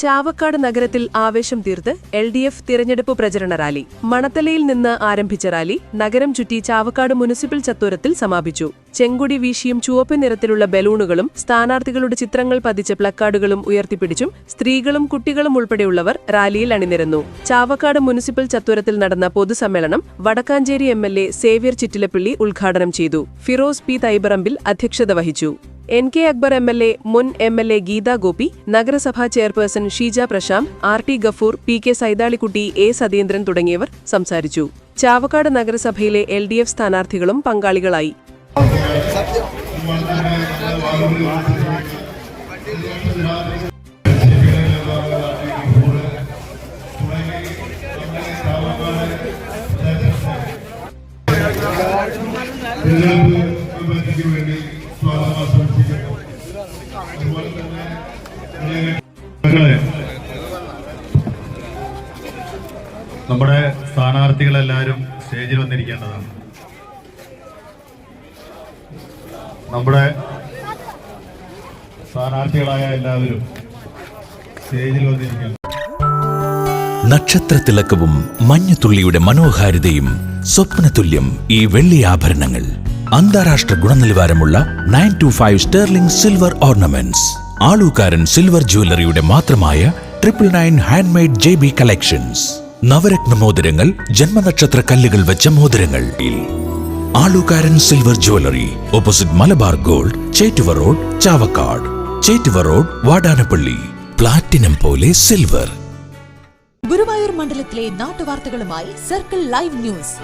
Chavakkad നഗരത്തിൽ ആവേശം തീർത്ത് എൽ ഡി എഫ് തിരഞ്ഞെടുപ്പ് പ്രചരണ റാലി. മണത്തലയിൽ നിന്ന് ആരംഭിച്ച റാലി നഗരം ചുറ്റി ചാവക്കാട് മുനിസിപ്പൽ ചത്വരത്തിൽ സമാപിച്ചു. ചെങ്കുടി വീശിയും ചുവപ്പ് നിറത്തിലുള്ള ബലൂണുകളും സ്ഥാനാർത്ഥികളുടെ ചിത്രങ്ങൾ പതിച്ച പ്ലക്കാർഡുകളും ഉയർത്തിപ്പിടിച്ചും സ്ത്രീകളും കുട്ടികളും ഉൾപ്പെടെയുള്ളവർ റാലിയിൽ അണിനിരന്നു. ചാവക്കാട് മുനിസിപ്പൽ ചത്വരത്തിൽ നടന്ന പൊതുസമ്മേളനം Vadakkanchery M L A Xavier Chittilappilly ഉദ്ഘാടനം ചെയ്തു. ഫിറോസ് പി തൈബറമ്പിൽ അധ്യക്ഷത വഹിച്ചു. N K Akbar M L A മുൻ M L A Geetha Gopi നഗരസഭാ chairperson Sheeja Prasanth R T Gafoor P K Saithalikutty A Satheendran തുടങ്ങിയവർ സംസാരിച്ചു. ചാവക്കാട് നഗരസഭയിലെ എൽ ഡി എഫ് സ്ഥാനാർത്ഥികളും പങ്കാളികളായി. വേണ്ടി നമ്മുടെ സ്ഥാനാർത്ഥികളെല്ലാവരും സ്റ്റേജിൽ വന്നിരിക്കേണ്ടതാണ്. നമ്മുടെ സ്ഥാനാർത്ഥികളായ എല്ലാവരും സ്റ്റേജിൽ വന്നിരിക്കണം നക്ഷത്രത്തിളക്കവും മഞ്ഞത്തുള്ളിയുടെ മനോഹാരിതയും സ്വപ്നതുല്യം ഈ വെള്ളി ആഭരണങ്ങൾ. അന്താരാഷ്ട്ര ഗുണനിലവാരമുള്ള nine two five sterling silver ornaments Alukkaran silver ജ്വല്ലറിയുടെ മാത്രമായ triple nine handmade J B collections Navratna മോതിരങ്ങൾ ജന്മനക്ഷത്ര കല്ലുകൾ വെച്ച മോതിരങ്ങൾ. Alukkaran silver jewellery opposite Malabar Gold Chettuva road Chavakkad. Chettuva road Vadanappally. Platinum പോലെ സിൽവർ ഗുരുവായൂർ മണ്ഡലത്തിലെ നാട്ടുവാർത്തകളുമായി സർക്കിൾ ലൈവ് ന്യൂസ്